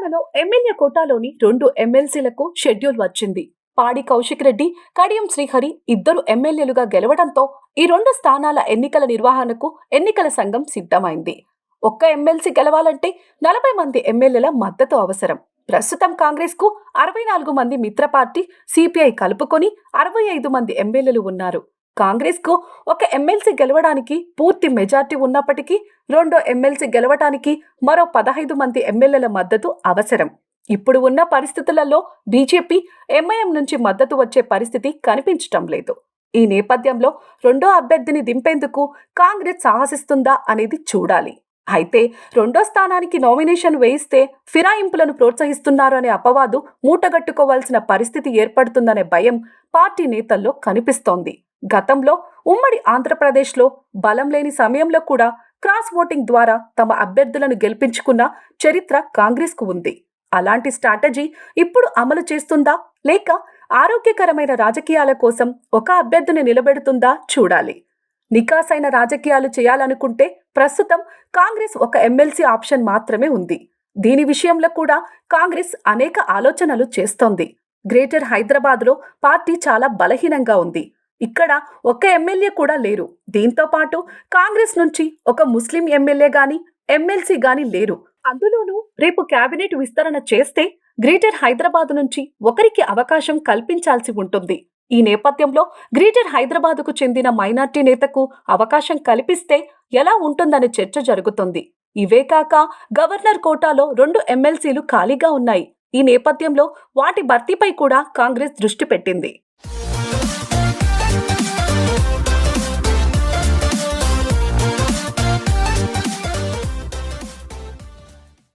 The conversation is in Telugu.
తెలంగాణలో ఎమ్మెల్యే కోటాలోని రెండు ఎమ్మెల్సీలకు షెడ్యూల్ వచ్చింది. పాడి కౌశిక్ రెడ్డి కడియం శ్రీహరి ఇద్దరు ఎమ్మెల్యేలుగా గెలవడంతో ఈ రెండు స్థానాల ఎన్నికల నిర్వహణకు ఎన్నికల సంఘం సిద్ధమైంది. ఒక్క ఎమ్మెల్సీ గెలవాలంటే నలభై మంది ఎమ్మెల్యేల మద్దతు అవసరం. ప్రస్తుతం కాంగ్రెస్కు అరవై నాలుగు మంది మిత్ర పార్టీ సిపిఐ కలుపుకొని అరవై ఐదు మంది ఎమ్మెల్యేలు ఉన్నారు. కాంగ్రెస్కు ఒక ఎమ్మెల్సీ గెలవడానికి పూర్తి మెజార్టీ ఉన్నప్పటికీ రెండో ఎమ్మెల్సీ గెలవడానికి మరో పదహైదు మంది ఎమ్మెల్యేల మద్దతు అవసరం. ఇప్పుడు ఉన్న పరిస్థితులలో బీజేపీ ఎంఐఎం నుంచి మద్దతు వచ్చే పరిస్థితి కనిపించటం లేదు. ఈ నేపథ్యంలో రెండో అభ్యర్థిని దింపేందుకు కాంగ్రెస్ సాహసిస్తుందా అనేది చూడాలి. అయితే రెండో స్థానానికి నామినేషన్ వేయిస్తే ఫిరాయింపులను ప్రోత్సహిస్తున్నారు అనే అపవాదు మూటగట్టుకోవాల్సిన పరిస్థితి ఏర్పడుతుందనే భయం పార్టీ నేతల్లో కనిపిస్తోంది. గతంలో ఉమ్మడి ఆంధ్రప్రదేశ్లో బలం లేని సమయంలో కూడా క్రాస్ ఓటింగ్ ద్వారా తమ అభ్యర్థులను గెలిపించుకున్న చరిత్ర కాంగ్రెస్కు ఉంది. అలాంటి స్ట్రాటజీ ఇప్పుడు అమలు చేస్తుందా లేక ఆరోగ్యకరమైన రాజకీయాల కోసం ఒక అభ్యర్థిని నిలబెడుతుందా చూడాలి. నికాసైన రాజకీయాలు చేయాలనుకుంటే ప్రస్తుతం కాంగ్రెస్ ఒక ఎమ్మెల్సీ ఆప్షన్ మాత్రమే ఉంది. దీని విషయంలో కూడా కాంగ్రెస్ అనేక ఆలోచనలు చేస్తోంది. గ్రేటర్ హైదరాబాద్లో పార్టీ చాలా బలహీనంగా ఉంది. ఇక్కడ ఒక ఎమ్మెల్యే కూడా లేరు. దీంతో పాటు కాంగ్రెస్ నుంచి ఒక ముస్లిం ఎమ్మెల్యే గాని ఎమ్మెల్సీ గాని లేరు. అందులోనూ రేపు కేబినెట్ విస్తరణ చేస్తే గ్రేటర్ హైదరాబాద్ నుంచి ఒకరికి అవకాశం కల్పించాల్సి ఉంటుంది. ఈ నేపథ్యంలో గ్రేటర్ హైదరాబాద్కు చెందిన మైనార్టీ నేతకు అవకాశం కల్పిస్తే ఎలా ఉంటుందనే చర్చ జరుగుతుంది. ఇవే కాక గవర్నర్ కోటాలో రెండు ఎమ్మెల్సీలు ఖాళీగా ఉన్నాయి. ఈ నేపథ్యంలో వాటి భర్తీపై కూడా కాంగ్రెస్ దృష్టి పెట్టింది.